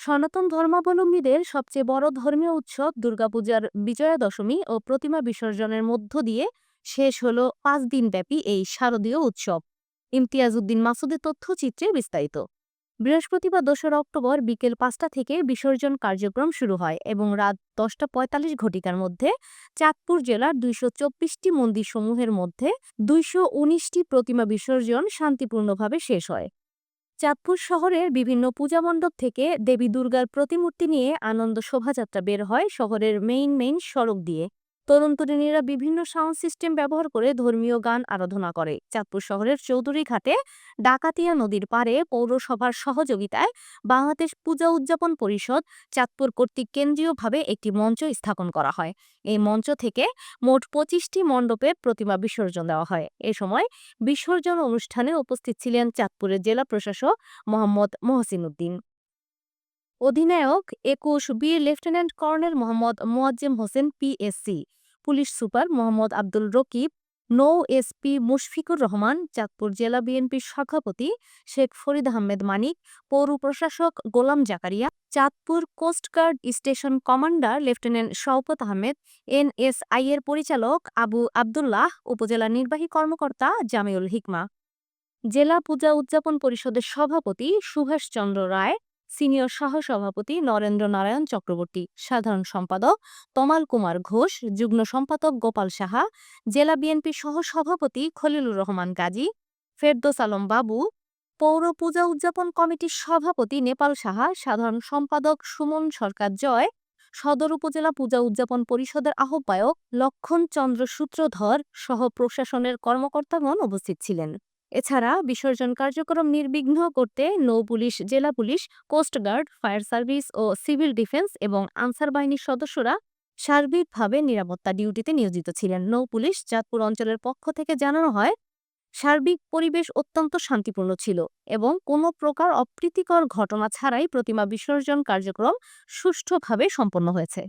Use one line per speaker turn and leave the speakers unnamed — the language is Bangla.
সনাতন ধর্মাবলম্বীদের সবচেয়ে বড় ধর্মীয় উৎসব দুর্গাপূজার বিজয়া দশমী ও প্রতিমা বিসর্জনের মধ্য দিয়ে শেষ হলো পাঁচ দিনব্যাপী এই শারদীয় উৎসব। ইমতিয়াজ উদ্দিন মাসুদের তথ্যচিত্রে বিস্তারিত। বৃহস্পতিবার দোসরা অক্টোবর বিকেল পাঁচটা থেকে বিসর্জন কার্যক্রম শুরু হয় এবং রাত দশটা পঁয়তাল্লিশ ঘটিকার মধ্যে চাঁদপুর জেলার দুইশো চব্বিশটি মন্দিরসমূহের মধ্যে দুইশো উনিশটি প্রতিমা বিসর্জন শান্তিপূর্ণভাবে শেষ হয়। চাঁদপুর শহরের বিভিন্ন পূজা মণ্ডপ থেকে দেবী দুর্গার প্রতিমূর্তি নিয়ে আনন্দ শোভাযাত্রা বের হয় শহরের মেইন মেইন সড়ক দিয়ে। তরুণ তরুণীরা বিভিন্ন সাউন্ড সিস্টেম ব্যবহার করে ধর্মীয় গান আরাধনা করে। চাঁদপুর শহরের চৌধুরী ঘাটে ডাকাতিয়া নদীর পাড়ে পৌরসভার সহযোগিতায় বাংলাদেশ পূজা উদযাপন পরিষদ চাঁদপুর কর্তৃক কেন্দ্রীয়ভাবে একটি মঞ্চ স্থাপন করা হয়। এই মঞ্চ থেকে মোট পঁচিশটি মণ্ডপে প্রতিমা বিসর্জন দেওয়া হয়। এ সময় বিসর্জন অনুষ্ঠানে উপস্থিত ছিলেন চাঁদপুরের জেলা প্রশাসক মোহাম্মদ মহসিন উদ্দিন অধিনায়ক একুশ বীর lieutenant colonel Mohammad Moazzem Hossain PSC police super Mohammad Abdul Rakib, নৌ এসপি মুশফিকুর রহমান, চাঁদপুর জেলা বিএনপির সভাপতি শেখ ফরিদ আহমেদ মানিক, পৌর প্রশাসক Golam Zakaria, Chandpur coast guard station commander lieutenant Shawkat Ahmed, NSI এর পরিচালক আবু আবদুল্লাহ, উপজেলা নির্বাহী কর্মকর্তা জামিউল হিকমা। জেলা পূজা উদযাপন পরিষদের সভাপতি সুভাষচন্দ্র রায় সিনিয়র সহসভাপতি নরেন্দ্র নারায়ণ চক্রবর্তী, সাধারণ সম্পাদক তমাল কুমার ঘোষ, যুগ্ম সম্পাদক গোপাল সাহা, জেলা বিএনপি সহসভাপতি খলিলুর রহমান গাজী, ফেরদোস আলম বাবু, পৌর পূজা উদযাপন কমিটির সভাপতি নেপাল সাহা, সাধারণ সম্পাদক সুমন সরকার জয়, সদর উপজেলা পূজা উদযাপন পরিষদের আহ্বায়ক লক্ষণ চন্দ্র সূত্রধর সহ প্রশাসনের কর্মকর্তাগণ উপস্থিত ছিলেন। এছাড়া বিসর্জন কার্যক্রম নির্বিঘ্ন করতে নৌ পুলিশ, জেলা police coast guard fire service ও সিভিল ডিফেন্স এবং আনসার বাহিনীর সদস্যরা সার্বিকভাবে নিরাপত্তা ডিউটিতে নিয়োজিত ছিলেন। নৌ পুলিশ চাঁদপুর অঞ্চলের পক্ষ থেকে জানানো হয়, সার্বিক পরিবেশ অত্যন্ত শান্তিপূর্ণ ছিল এবং কোনো প্রকার অপ্রীতিকর ঘটনা ছাড়াই প্রতিমা বিসর্জন কার্যক্রম সুষ্ঠুভাবে সম্পন্ন হয়েছে।